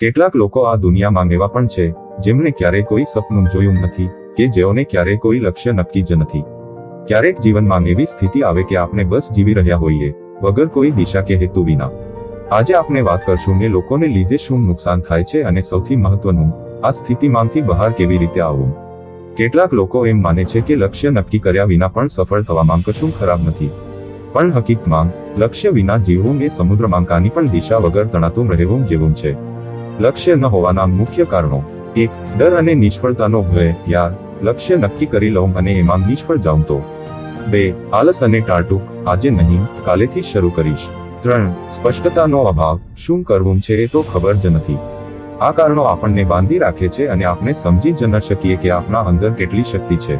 કેટલાક લોકો આ દુનિયામાં એવા પણ છે જેમણે ક્યારેય કોઈ સપનું જોયું નથી, કે જેઓને ક્યારેય કોઈ લક્ષ્ય નક્કી જ નથી. ક્યારેક જીવનમાં એવી સ્થિતિ આવે કે આપણે બસ જીવી રહ્યા હોઈએ, વગર કોઈ દિશા કે હેતુ વિના. આજે આપણે વાત કરશું કે લોકોને લીધે શું નુકસાન થાય છે અને સૌથી મહત્વનું, આ સ્થિતિમાંથી બહાર કેવી રીતે આવવું. કેટલાક લોકો એમ માને છે કે લક્ષ્ય નક્કી કર્યા વિના પણ સફળ થવામાં કશું ખરાબ નથી. પણ હકીકતમાં, લક્ષ્ય વિના જીવવું એ સમુદ્રમાં કાની પણ દિશા વગર તણાતું રહેવું જેવું છે. લક્ષ્ય ન હોવાના મુખ્ય કારણો. એક, ડર અને નિષ્ફળતાનો ભય. યાર, લક્ષ્ય નક્કી કરી લઉં અને એમાં નિષ્ફળ જાઉં તો. બે, આલસ અને ટાળટૂક. આજે નહીં, કાલેથી શરૂ કરીશ. ત્રણ, સ્પષ્ટતાનો અભાવ. શું કરવું છે એ તો ખબર જ નથી. આ કારણો આપણને બાંધી રાખે છે અને આપણે સમજી જ ન શકીએ કે આપણા અંદર કેટલી શક્તિ છે.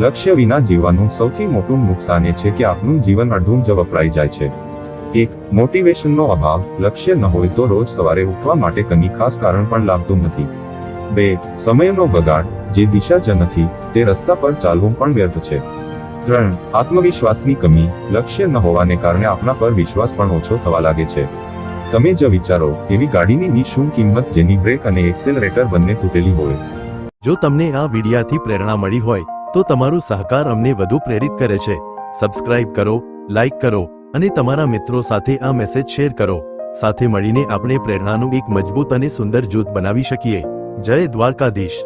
લક્ષ્ય વિના જીવવાનું સૌથી મોટું નુકસાન એ છે કે આપનું જીવન અડધું જ વપરાઈ જાય છે. એક મોટિવેશનનો અભાવ, લક્ષ્ય ન હોય તો રોજ સવારે ઉઠવા માટે કંઈ ખાસ કારણ પણ લાગતું નથી. બે, સમયનો બગાડ, જે દિશા જ નથી, તે રસ્તા પર ચાલવું પણ વ્યર્થ છે. ત્રણ, આત્મવિશ્વાસની કમી, લક્ષ્ય ન હોવાને કારણે આપણા પર વિશ્વાસ પણ ઓછો થવા લાગે છે. તમે જ વિચારો, એવી ગાડીની ની શું કિંમત જેની બ્રેક અને એક્સેલરેટર બંને તૂટેલી હોય. જો તમને આ વિડિયાથી પ્રેરણા મળી હોય, તો તમારો સહકાર અમને વધુ પ્રેરિત કરે છે. સબસ્ક્રાઇબ કરો, લાઇક કરો અને તમારા મિત્રો સાથે આ મેસેજ શેર કરો. સાથે મળીને આપણે પ્રેરણાનું એક મજબૂત અને સુંદર જૂથ બનાવી શકીએ. જય દ્વારકાધીશ.